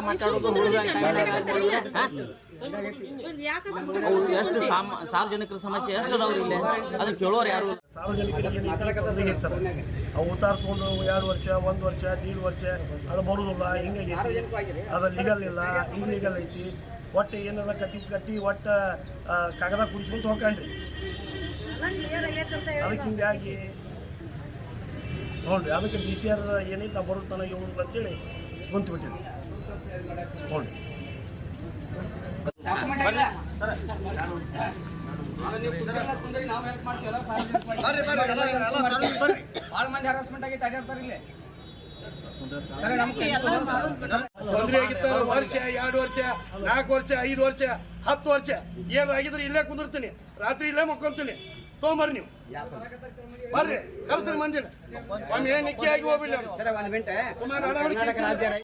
ಮಾತಾಡೋದು ಹುಡುಗ ಎಷ್ಟು ಸಾರ್ವಜನಿಕರ ಸಮಸ್ಯೆ ಎಷ್ಟು ಅದಾವ್ರಿ ಇಲ್ಲಿ? ಅದನ್ನ ಕೇಳೋರು ಯಾರು? ಸಾರ್ವಜನಿಕರಿಗೆ ಅವು ಉತ್ತಾರ ಎರಡು ವರ್ಷ, ಒಂದು ವರ್ಷ ದೀಡ್ ವರ್ಷ, ಅದು ಬರುದಿಲ್ಲ ಹಿಂಗ ಅದು ಲೀಗಲ್ ಇಲ್ಲ ಇನ್ಲೀಗಲ್ ಐತಿ ಒಟ್ಟು ಏನಾರ ಕಟ್ಟಿ ಕಟ್ಟಿ ಒಟ್ಟ ಕಾಗದ ಕುಡಿಸ್ಕೊಂತ ಹೋಗ್ಕಂಡ್ರಿ. ಅದಕ್ಕೆ ಹಿಂಗಾಗಿ ನೋಡ್ರಿ ಅದಕ್ಕೆ ಡಿ ಸಿ ಆರ್ ಏನೈತೆ ನಾವು ಬರುತ್ತಾನ ಇವ್ರು ಅಂತೇಳಿ ಕುಂತು ಬಿಟ್ಟಿರಿ ನೋಡ್ರಿ ತೊಂದ್ರೆ ಆಗಿತ್ತ ವರ್ಷ ಎರಡು ವರ್ಷ ನಾಲ್ಕು ವರ್ಷ ಐದು ವರ್ಷ ಹತ್ತು ವರ್ಷ. ಏನ್ ಆಗಿದ್ರೆ ಇಲ್ಲೇ ಕುಂದಿರ್ತೀನಿ. ರಾತ್ರಿ ಇಲ್ಲೇ ಮಕ್ಕೊಂತೀನಿ. ತೊಗೊಂಬರ್ರಿ ನೀವು ಬರ್ರಿ ಕಲ್ಸ್ರಿ ಮಂದಿನ ಒಮ್ಮೆ ಏನ್ ನಿಕ್ಕಿ ಆಗಿ ಹೋಗ್ಬಿಡ್ಲಿ. ಸುಮಾರು.